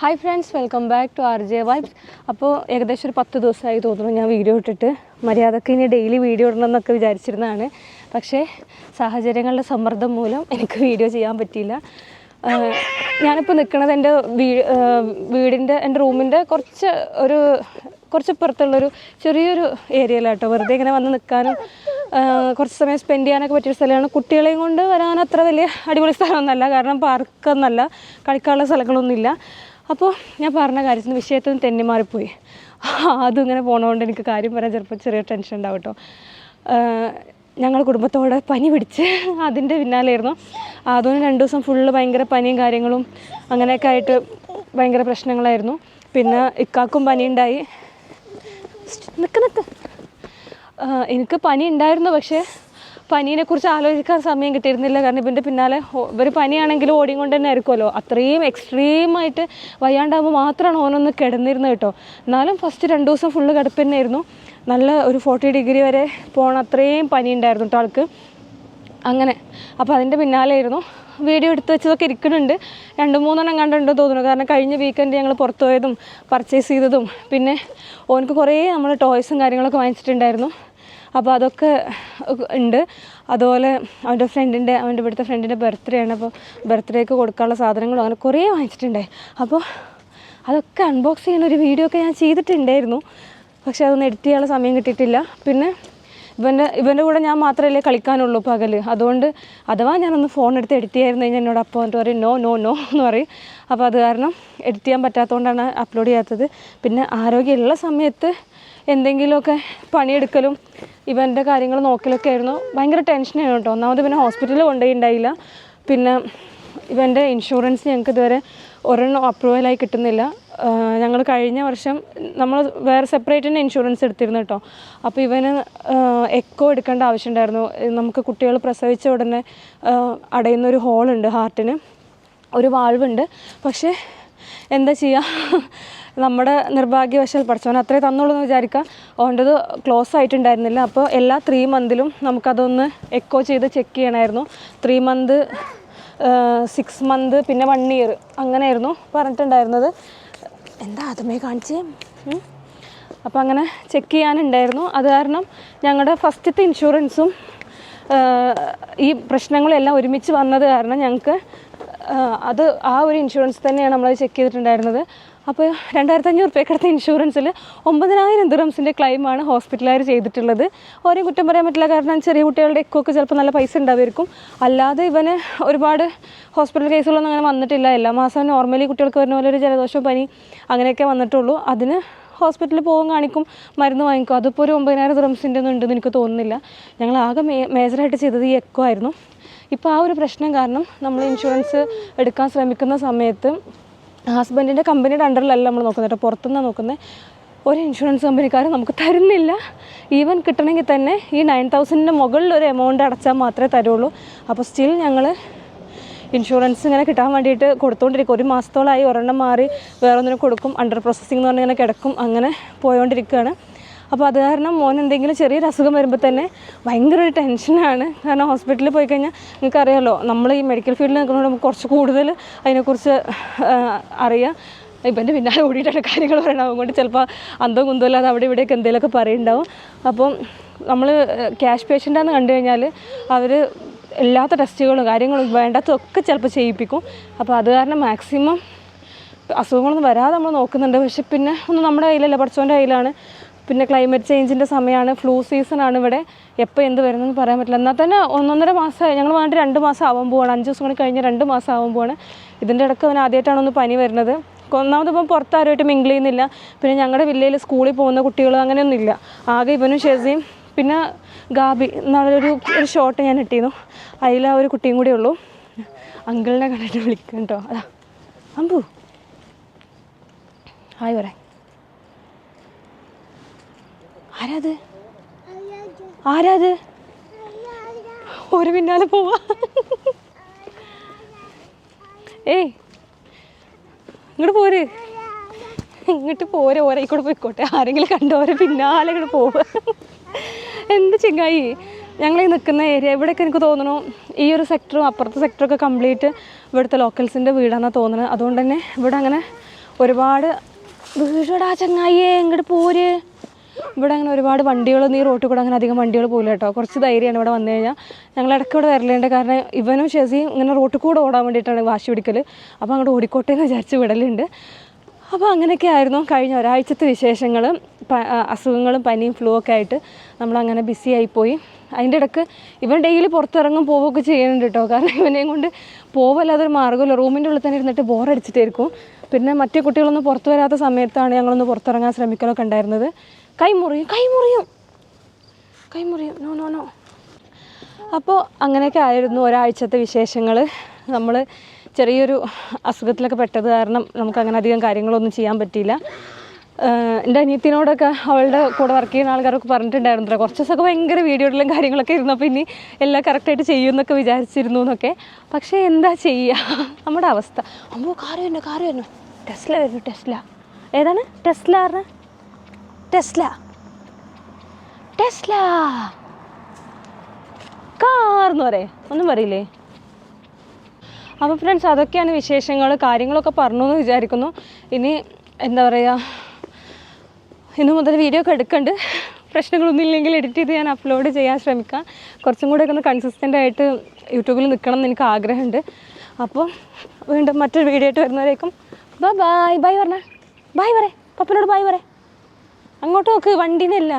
Hi friends welcome back to R J vibes അപ്പോൾ ഏകദേശം ഒരു പത്ത് ദിവസമായി തോന്നുന്നു ഞാൻ വീഡിയോ ഇട്ടിട്ട്. മര്യാദയ്ക്ക് ഇനി ഡെയിലി വീഡിയോ ഇടണം എന്നൊക്കെ വിചാരിച്ചിരുന്നതാണ്. പക്ഷേ സാഹചര്യങ്ങളുടെ സമ്മർദ്ദം മൂലം എനിക്ക് വീഡിയോ ചെയ്യാൻ പറ്റിയില്ല. ഞാനിപ്പോൾ നിൽക്കുന്നത് എന്റെ വീ വീടിന്റെ എന്റെ റൂമിന്റെ കുറച്ച് ഒരു കുറച്ച് പുറത്തുള്ളൊരു ചെറിയൊരു ഏരിയയിലാട്ടോ വെറുതെ ഇങ്ങനെ വന്ന് നിൽക്കാനും കുറച്ച് സമയം സ്പെൻഡ് ചെയ്യാനൊക്കെ പറ്റിയ സ്ഥലമാണ്. കുട്ടികളെയും കൊണ്ട് വരാൻ അത്ര വലിയ അടിപൊളി സ്ഥലമൊന്നുമല്ല. കാരണം പാർക്കൊന്നല്ല കളിക്കാനുള്ള സ്ഥലങ്ങളൊന്നുമില്ല. അപ്പോൾ ഞാൻ പറഞ്ഞ കാര്യത്തിന് വിഷയത്തിൽ നിന്ന് തെന്നി മാറിപ്പോയി. അതും ഇങ്ങനെ പോണതുകൊണ്ട് എനിക്ക് കാര്യം പറയാൻ ചിലപ്പോൾ ചെറിയ ടെൻഷൻ ഉണ്ടാവും കേട്ടോ ഞങ്ങൾ കുടുംബത്തോടെ പനി പിടിച്ച് അതിന്റെ പിന്നാലെയായിരുന്നു. അതുകൊണ്ട് രണ്ട് ദിവസം ഫുള്ള് ഭയങ്കര പനിയും കാര്യങ്ങളും അങ്ങനെയൊക്കെ ആയിട്ട് ഭയങ്കര പ്രശ്നങ്ങളായിരുന്നു. പിന്നെ ഇക്കാക്കും പനി ഉണ്ടായി നിൽക്ക് എനിക്ക് പനി ഉണ്ടായിരുന്നു പക്ഷേ പനീനെ കുറിച്ച് ആലോചിക്കാൻ സമയം കിട്ടിയിരുന്നില്ല. കാരണം ഇവന്റെ പിന്നാലെ ഇവർ പനിയാണെങ്കിലും ഓടിയും കൊണ്ട് തന്നെ ആയിരിക്കുമല്ലോ. അത്രയും എക്സ്ട്രീമായിട്ട് വയ്യാണ്ടാകുമ്പോൾ മാത്രമാണ് ഓനൊന്ന് കിടന്നിരുന്നത് കേട്ടോ. എന്നാലും ഫസ്റ്റ് രണ്ട് ദിവസം ഫുള്ള് കിടപ്പ് തന്നെയായിരുന്നു. നല്ല ഒരു ഫോർട്ടി ഡിഗ്രി വരെ പോണ അത്രയും പനി ഉണ്ടായിരുന്നു കേട്ടോ ആൾക്ക്. അങ്ങനെ. അപ്പോൾ അതിന്റെ പിന്നാലെയായിരുന്നു. വീഡിയോ എടുത്ത് വെച്ചതൊക്കെ ഇരിക്കുന്നുണ്ട്. രണ്ട് മൂന്നെണ്ണം കണ്ടുണ്ടോ തോന്നുന്നു. കാരണം കഴിഞ്ഞ വീക്കെൻഡ് ഞങ്ങൾ പുറത്തു പോയതും പർച്ചേസ് ചെയ്തതും. പിന്നെ ഓനക്ക് കുറേ നമ്മൾ ടോയ്സും കാര്യങ്ങളൊക്കെ വാങ്ങിച്ചിട്ടുണ്ടായിരുന്നു. അപ്പോൾ അതൊക്കെ ഉണ്ട്. അതുപോലെ അവന്റെ ഫ്രണ്ടിന്റെ അവന്റെ ഇവിടുത്തെ ഫ്രണ്ടിന്റെ ബർത്ത്ഡേ ആണ്. അപ്പോൾ ബർത്ത്ഡേക്ക് കൊടുക്കാനുള്ള സാധനങ്ങളും അങ്ങനെ കുറേ വാങ്ങിച്ചിട്ടുണ്ടായി അപ്പോൾ അതൊക്കെ അൺബോക്സ് ചെയ്യുന്ന ഒരു വീഡിയോ ഒക്കെ ഞാൻ ചെയ്തിട്ടുണ്ടായിരുന്നു. പക്ഷെ അതൊന്നും എഡിറ്റ് ചെയ്യാനുള്ള സമയം കിട്ടിയിട്ടില്ല. പിന്നെ ഇവന്റെ ഇവന്റെ കൂടെ ഞാൻ മാത്രമല്ലേ കളിക്കാനുള്ളൂ പകൽ അതുകൊണ്ട് അഥവാ ഞാനൊന്ന് ഫോൺ എടുത്ത് എഡിറ്റ് ചെയ്യായിരുന്നു കഴിഞ്ഞാൽ എന്നോട് അപ്പോൾ എന്നിട്ട് പറയും നോ നോ നോ എന്ന് പറയും. അപ്പോൾ അത് കാരണം എഡിറ്റ് ചെയ്യാൻ പറ്റാത്തതുകൊണ്ടാണ് അപ്ലോഡ് ചെയ്യാത്തത്. പിന്നെ ആരോഗ്യമുള്ള സമയത്ത് എന്തെങ്കിലുമൊക്കെ പണിയെടുക്കലും ഇവന്റെ കാര്യങ്ങൾ നോക്കലൊക്കെ ആയിരുന്നു. ഭയങ്കര ടെൻഷനായിരുന്നു കേട്ടോ. ഒന്നാമത് പിന്നെ ഹോസ്പിറ്റലിൽ കൊണ്ടുപോയിണ്ടായില്ല പിന്നെ ഇവന്റെ ഇൻഷുറൻസ് ഞങ്ങൾക്ക് ഇതുവരെ ഒരെണ്ണം അപ്രൂവലായി കിട്ടുന്നില്ല. ഞങ്ങൾ കഴിഞ്ഞ വർഷം നമ്മൾ വേറെ സെപ്പറേറ്റ് തന്നെ ഇൻഷുറൻസ് എടുത്തിരുന്നു കേട്ടോ. അപ്പോൾ ഇവന് എക്കോ എടുക്കേണ്ട ആവശ്യമുണ്ടായിരുന്നു നമുക്ക് കുട്ടികൾ പ്രസവിച്ച ഉടനെ അടയുന്ന ഒരു ഹോളുണ്ട് ഹാർട്ടിന് ഒരു വാൾവുണ്ട് പക്ഷേ എന്താ ചെയ്യുക നമ്മുടെ നിർഭാഗ്യവശാൽ പഠിച്ചവൻ അത്രേ തന്നുള്ളൂ എന്ന് വിചാരിക്കുക ഓന്റെത് ക്ലോസ് ആയിട്ടുണ്ടായിരുന്നില്ല. അപ്പോൾ എല്ലാ ത്രീ മന്തിലും നമുക്കതൊന്ന് എക്കോ ചെയ്ത് ചെക്ക് ചെയ്യണമായിരുന്നു ത്രീ മന്ത് സിക്സ് മന്ത് പിന്നെ വൺ ഇയർ അങ്ങനെയായിരുന്നു പറഞ്ഞിട്ടുണ്ടായിരുന്നത്. എന്താ അതുമേ കാണിച്ചേ? അപ്പോൾ അങ്ങനെ ചെക്ക് ചെയ്യാനുണ്ടായിരുന്നു. അത് കാരണം ഞങ്ങളുടെ ഫസ്റ്റത്തെ ഇൻഷുറൻസും ഈ പ്രശ്നങ്ങളെല്ലാം ഒരുമിച്ച് വന്നത് കാരണം ഞങ്ങൾക്ക് അത് ആ ഒരു ഇൻഷുറൻസ് തന്നെയാണ് നമ്മളത് ചെക്ക് ചെയ്തിട്ടുണ്ടായിരുന്നത്. അപ്പോൾ രണ്ടായിരത്തി അഞ്ഞൂറ് രൂപയ്ക്ക് എടുത്ത ഇൻഷുറൻസിൽ ഒമ്പതിനായിരം ദിറംസിന്റെ ക്ലെയിമാണ് ഹോസ്പിറ്റലുകാർ ചെയ്തിട്ടുള്ളത്. ഓരോ കുറ്റം പറയാൻ പറ്റില്ല. കാരണം ചെറിയ കുട്ടികളുടെ എക്കൊക്കെ ചിലപ്പോൾ നല്ല പൈസ ഉണ്ടാവുമായിരിക്കും. അല്ലാതെ ഇവന് ഒരുപാട് ഹോസ്പിറ്റൽ കേസുകളൊന്നും അങ്ങനെ വന്നിട്ടില്ല. എല്ലാ മാസം നോർമലി കുട്ടികൾക്ക് വരുന്ന പോലെ ഒരു ജലദോഷം പനി അങ്ങനെയൊക്കെ വന്നിട്ടുള്ളൂ. അതിന് ഹോസ്പിറ്റലിൽ പോകും കാണിക്കും മരുന്ന് വാങ്ങിക്കും. അതിപ്പോൾ ഒരു ഒമ്പതിനായിരം ദ്രംസിന്റെ ഒന്നും ഉണ്ടെന്ന് എനിക്ക് തോന്നുന്നില്ല. ഞങ്ങൾ ആകെ മേ മേജറായിട്ട് ചെയ്തത് ഈ എക്കോ ആയിരുന്നു. ഇപ്പോൾ ആ ഒരു പ്രശ്നം കാരണം നമ്മൾ ഇൻഷുറൻസ് എടുക്കാൻ ശ്രമിക്കുന്ന സമയത്ത് ഹസ്ബൻഡിന്റെ കമ്പനിയുടെ അണ്ടറിലല്ല നമ്മൾ നോക്കുന്നത് കേട്ടോ. പുറത്തുനിന്നാണ് നോക്കുന്നത് ഒരു ഇൻഷുറൻസ് കമ്പനിക്കാർ നമുക്ക് തരുന്നില്ല. ഈവൻ കിട്ടണമെങ്കിൽ തന്നെ ഈ നയൻ തൗസൻഡിന്റെ മുകളിൽ ഒരു എമൗണ്ട് അടച്ചാൽ മാത്രമേ തരുള്ളൂ. അപ്പോൾ സ്റ്റിൽ ഞങ്ങൾ ഇൻഷുറൻസ് ഇങ്ങനെ കിട്ടാൻ വേണ്ടിയിട്ട് കൊടുത്തുകൊണ്ടിരിക്കും ഒരു മാസത്തോളമായി ഒരെണ്ണം മാറി വേറെ ഒന്നിനും കൊടുക്കും. അണ്ടർ പ്രോസസ്സിംഗ് എന്ന് പറഞ്ഞാൽ ഇങ്ങനെ കിടക്കും. അങ്ങനെ പോയോണ്ടിരിക്കുകയാണ്. അപ്പോൾ അത് കാരണം മോൻ എന്തെങ്കിലും ചെറിയൊരു അസുഖം വരുമ്പോൾ തന്നെ ഭയങ്കര ഒരു ടെൻഷനാണ് കാരണം ഹോസ്പിറ്റലിൽ പോയി കഴിഞ്ഞാൽ നിങ്ങൾക്കറിയാമല്ലോ നമ്മൾ ഈ മെഡിക്കൽ ഫീൽഡിൽ നിൽക്കുന്നതുകൊണ്ട് നമുക്ക് കുറച്ച് കൂടുതൽ അതിനെക്കുറിച്ച് അറിയാം. ഇപ്പം എന്റെ പിന്നാലെ ഓടിയിട്ടാണ് കാര്യങ്ങൾ പറയണം അതുകൊണ്ട് ചിലപ്പോൾ അന്തോ കുന്തോ അല്ലാതെ അവിടെ ഇവിടെയൊക്കെ എന്തെങ്കിലുമൊക്കെ പറയുന്നുണ്ടാവും. അപ്പം നമ്മൾ ക്യാഷ് പേഷ്യന്റാന്ന് കണ്ടു കഴിഞ്ഞാൽ അവർ എല്ലാത്ത ടെസ്റ്റുകളും കാര്യങ്ങളും വേണ്ടാത്തതൊക്കെ ചിലപ്പോൾ ചെയ്യിപ്പിക്കും. അപ്പോൾ അത് കാരണം മാക്സിമം അസുഖങ്ങളൊന്നും വരാതെ നമ്മൾ നോക്കുന്നുണ്ട്. പക്ഷെ പിന്നെ ഒന്നും നമ്മുടെ കയ്യിലല്ല പഠിച്ചവന്റെ കയ്യിലാണ്. പിന്നെ ക്ലൈമറ്റ് ചേഞ്ചിന്റെ സമയമാണ് ഫ്ലൂ സീസണാണ് ഇവിടെ. എപ്പോൾ എന്ത് വരുന്നതെന്ന് പറയാൻ പറ്റില്ല. എന്നാൽ തന്നെ ഒന്നൊന്നര മാസമായി ഞങ്ങൾ വേണ്ടി രണ്ട് മാസം ആവാൻ പോവാണ്. അഞ്ച് ദിവസം കൂടി കഴിഞ്ഞ് രണ്ട് മാസം ആവാൻ പോവാണ്. ഇതിന്റെ ഇടയ്ക്ക് അവൻ ആദ്യമായിട്ടാണ് ഒന്ന് പനി വരുന്നത്. ഒന്നാമത് ഇപ്പം പുറത്താരുമായിട്ട് മിങ്കിൾ ചെയ്യുന്നില്ല. പിന്നെ ഞങ്ങളുടെ വില്ലയിൽ സ്കൂളിൽ പോകുന്ന കുട്ടികൾ അങ്ങനെയൊന്നുമില്ല. ആകെ ഇവനും ഷെസിയും പിന്നെ ഗാബി എന്നുള്ളൊരു ഒരു ഷോട്ട് ഞാൻ ഇട്ടിരുന്നു. അതിൽ ആ ഒരു കുട്ടിയും കൂടെ ഉള്ളൂ. അങ്കിളിനെ കണ്ടിട്ട് വിളിക്കും കേട്ടോ അതാ. അമ്പു. ആയി പറ. ആരാത് ആരാത് ഒരു പിന്നാലെ പോവാ. ഏയ്. ഇങ്ങോട്ട് പോര്. ഇങ്ങോട്ട് പോരെ. ഓരോ കൂടെ പോയിക്കോട്ടെ. ആരെങ്കിലും കണ്ടോ കണ്ടോരെ പിന്നാലെ ഇങ്ങോട്ട് പോവുക എന്ത് ചെങ്ങായി? ഞങ്ങൾ ഈ നിൽക്കുന്ന ഏരിയ ഇവിടെയൊക്കെ എനിക്ക് തോന്നുന്നു ഈ ഒരു സെക്ടറും അപ്പുറത്തെ സെക്ടറൊക്കെ കംപ്ലീറ്റ് ഇവിടുത്തെ ലോക്കൽസിന്റെ വീടാണെന്ന് തോന്നുന്നത്. അതുകൊണ്ട് തന്നെ ഇവിടെ അങ്ങനെ ഒരുപാട് വീടടാ ചങ്ങായിയേ ഇങ്ങോട്ട് പോര്. ഇവിടെ അങ്ങനെ ഒരുപാട് വണ്ടികൾ നീ റോട്ടിൽ കൂടെ അങ്ങനെ അധികം വണ്ടികൾ പോകില്ല കേട്ടോ. കുറച്ച് ധൈര്യമാണ് ഇവിടെ വന്നു കഴിഞ്ഞാൽ ഞങ്ങൾ ഇടയ്ക്ക് ഇവിടെ വരലുണ്ട്. കാരണം ഇവനും ഷെസിയും ഇങ്ങനെ റോട്ടിൽ കൂടെ ഓടാൻ വേണ്ടിയിട്ടാണ് വാശി പിടിക്കൽ അപ്പോൾ അങ്ങോട്ട് ഓടിക്കോട്ടെ എന്ന് വിചാരിച്ച് വിടലുണ്ട്. അപ്പോൾ അങ്ങനെയൊക്കെ ആയിരുന്നു കഴിഞ്ഞ ഒരാഴ്ചത്തെ വിശേഷങ്ങൾ അസുഖങ്ങളും പനിയും ഫ്ലൂ ഒക്കെ ആയിട്ട് നമ്മളങ്ങനെ ബിസി ആയിപ്പോയി. അതിന്റെ ഇടയ്ക്ക് ഇവൻ ഡെയിലി പുറത്തിറങ്ങും പോവുകയൊക്കെ ചെയ്യുന്നുണ്ട് കേട്ടോ കാരണം ഇവനെയും കൊണ്ട് പോവല്ലാതെ ഒരു മാർഗമില്ല റൂമിന്റെ ഉള്ളിൽ തന്നെ ഇരുന്നിട്ട് ബോറടിച്ചിട്ടായിരിക്കും പിന്നെ മറ്റു കുട്ടികളൊന്നും പുറത്തു വരാത്ത സമയത്താണ് ഞങ്ങളൊന്ന് പുറത്തിറങ്ങാൻ ശ്രമിക്കലൊക്കെ ഉണ്ടായിരുന്നത്. കൈ മുറിയും കൈ മുറിയും. കൈ മുറിയും. നോ നോ നോ അപ്പോൾ അങ്ങനെയൊക്കെ ആയിരുന്നു ഒരാഴ്ചത്തെ വിശേഷങ്ങൾ. നമ്മൾ ചെറിയൊരു അസുഖത്തിലൊക്കെ പെട്ടത് കാരണം നമുക്കങ്ങനെ അധികം കാര്യങ്ങളൊന്നും ചെയ്യാൻ പറ്റിയില്ല. എന്റെ അനിയത്തിനോടൊക്കെ അവളുടെ കൂടെ വർക്ക് ചെയ്യുന്ന ആൾക്കാരൊക്കെ പറഞ്ഞിട്ടുണ്ടായിരുന്നു കുറച്ച് ദിവസമൊക്കെ ഭയങ്കര വീഡിയോയിലും കാര്യങ്ങളൊക്കെ ഇരുന്നപ്പോൾ ഇനി എല്ലാം കറക്റ്റായിട്ട് ചെയ്യുമെന്നൊക്കെ വിചാരിച്ചിരുന്നു എന്നൊക്കെ. പക്ഷേ എന്താ ചെയ്യുക നമ്മുടെ അവസ്ഥ. അമ്മോ കാറ് വരുന്നു കാറ് വരുന്നു. ടെസ്ല വരുന്നു ടെസ്ല ഏതാണ്? ടെസ്ല പറഞ്ഞ ടെസ്ല ടെസ്ല കാർന്ന് പറയേ. ഒന്നും പറയില്ലേ? അപ്പോൾ ഫ്രണ്ട്സ് അതൊക്കെയാണ് വിശേഷങ്ങൾ കാര്യങ്ങളൊക്കെ പറഞ്ഞു എന്ന് വിചാരിക്കുന്നു. ഇനി എന്താ പറയുക ഇന്നു മുതൽ വീഡിയോ ഒക്കെ എടുക്കുന്നുണ്ട് പ്രശ്നങ്ങളൊന്നും ഇല്ലെങ്കിൽ എഡിറ്റ് ചെയ്ത് ഞാൻ അപ്ലോഡ് ചെയ്യാൻ ശ്രമിക്കാം. കുറച്ചും കൂടെ ഒക്കെ ഒന്ന് കൺസിസ്റ്റന്റ് ആയിട്ട് യൂട്യൂബിൽ നിൽക്കണം എന്ന് എനിക്ക് ആഗ്രഹമുണ്ട്. അപ്പോൾ വീണ്ടും മറ്റൊരു വീഡിയോ ആയിട്ട് വരുന്നവരേക്കും ബൈ ബൈ പറഞ്ഞേ. ബൈ പറ. പപ്പനോട് ബൈ പറ. അങ്ങോട്ട് നോക്ക് വണ്ടീനല്ല